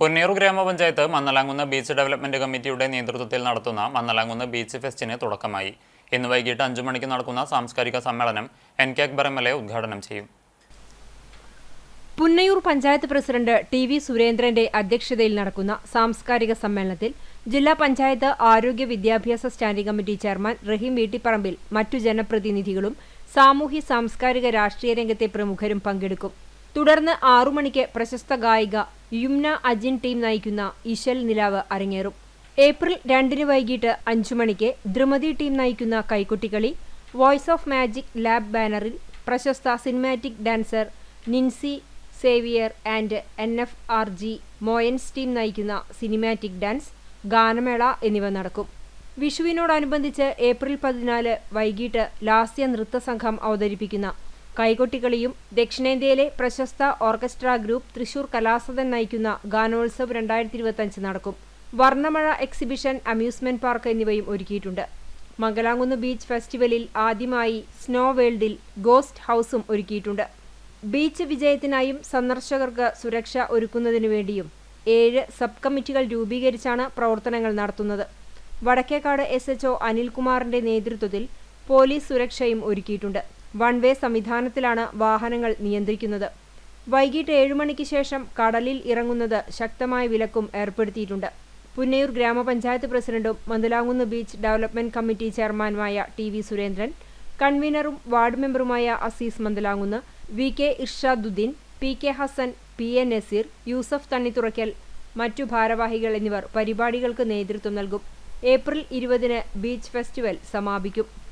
പൊന്നേറു ഗ്രാമപഞ്ചായത്ത് Mannalamkunnu beach development കമ്മിറ്റിയുടെ നേതൃത്വത്തിൽ നടത്തുന്ന മന്നലാങ്കുന്ന് ബീച്ച് ഫെസ്റ്റിന് തുടക്കമായി. ഇന്ന് വൈകിട്ട് അഞ്ചു മണിക്ക് നടക്കുന്ന സാംസ്കാരിക സമ്മേളനം N K Akbar M L A ഉദ്ഘാടനം ചെയ്യും. Punnayur panchayat president T V സുരേന്ദ്രന്റെ അധ്യക്ഷതയിൽ നടക്കുന്ന സാംസ്കാരിക സമ്മേളനത്തിൽ ജില്ലാ പഞ്ചായത്ത് ആരോഗ്യ വിദ്യാഭ്യാസ standing committee chairman Rahim Veettipparambil മറ്റു ജനപ്രതിനിധികളും സാമൂഹ്യ സാംസ്കാരിക രാഷ്ട്രീയ രംഗത്തെ പ്രമുഖരും പങ്കെടുക്കും. തുടർന്ന് ആറു മണിക്ക് പ്രശസ്ത ഗായിക യുംന അജിൻ ടീം നയിക്കുന്ന ഇശൽ നിലാവ് അരങ്ങേറും. ഏപ്രിൽ രണ്ടിന് വൈകിട്ട് അഞ്ചു മണിക്ക് ദ്രുമതി ടീം നയിക്കുന്ന കൈക്കുട്ടികളി വോയ്സ് ഓഫ് മാജിക് ലാബ് ബാനറിൽ പ്രശസ്ത cinematic dancer Nincy Xavier and N F R G മോയൻസ് team നയിക്കുന്ന സിനിമാറ്റിക് ഡാൻസ് ഗാനമേള എന്നിവ നടക്കും. വിഷുവിനോടനുബന്ധിച്ച് ഏപ്രിൽ പതിനാല് വൈകിട്ട് ലാസ്യ നൃത്ത സംഘം അവതരിപ്പിക്കുന്ന കൈകൊട്ടിക്കളിയും ദക്ഷിണേന്ത്യയിലെ പ്രശസ്ത ഓർക്കസ്ട്ര ഗ്രൂപ്പ് തൃശൂർ കലാസദൻ നയിക്കുന്ന ഗാനോത്സവ് രണ്ടായിരത്തി ഇരുപത്തഞ്ച് നടക്കും. വർണമഴ എക്സിബിഷൻ അമ്യൂസ്മെന്റ് പാർക്ക് എന്നിവയും ഒരുക്കിയിട്ടുണ്ട്. മംഗലാംകുന്ന് ബീച്ച് ഫെസ്റ്റിവലിൽ ആദ്യമായി സ്നോ വേൾഡിൽ ഗോസ്റ്റ് ഹൗസും ഒരുക്കിയിട്ടുണ്ട്. ബീച്ച് വിജയത്തിനായും സന്ദർശകർക്ക് സുരക്ഷ ഒരുക്കുന്നതിനു വേണ്ടിയും ഏഴ് സബ് കമ്മിറ്റികൾ രൂപീകരിച്ചാണ് പ്രവർത്തനങ്ങൾ നടത്തുന്നത്. വടക്കേക്കാട് എസ് എച്ച്ഒ അനിൽകുമാറിന്റെ നേതൃത്വത്തിൽ പോലീസ് സുരക്ഷയും ഒരുക്കിയിട്ടുണ്ട്. വൺ വേ സംവിധാനത്തിലാണ് വാഹനങ്ങൾ നിയന്ത്രിക്കുന്നത്. വൈകിട്ട് ഏഴു മണിക്ക് ശേഷം കടലിൽ ഇറങ്ങുന്നത് ശക്തമായ വിലക്കും ഏർപ്പെടുത്തിയിട്ടുണ്ട്. പുന്നയൂർ ഗ്രാമപഞ്ചായത്ത് പ്രസിഡന്റും മന്ദലാങ്കുന്ന് ബീച്ച് ഡെവലപ്മെന്റ് കമ്മിറ്റി ചെയർമാനുമായ ടി വി സുരേന്ദ്രൻ കൺവീനറും ward മെമ്പറുമായ Azeez Mandalamkunnu V K Irshaduddin P K Hassan P A Nazeer Yusuf Thannithurakkal മറ്റു ഭാരവാഹികൾ എന്നിവർ പരിപാടികൾക്ക് നേതൃത്വം നൽകും. ഏപ്രിൽ ഇരുപതിന് ബീച്ച് ഫെസ്റ്റിവൽ സമാപിക്കും.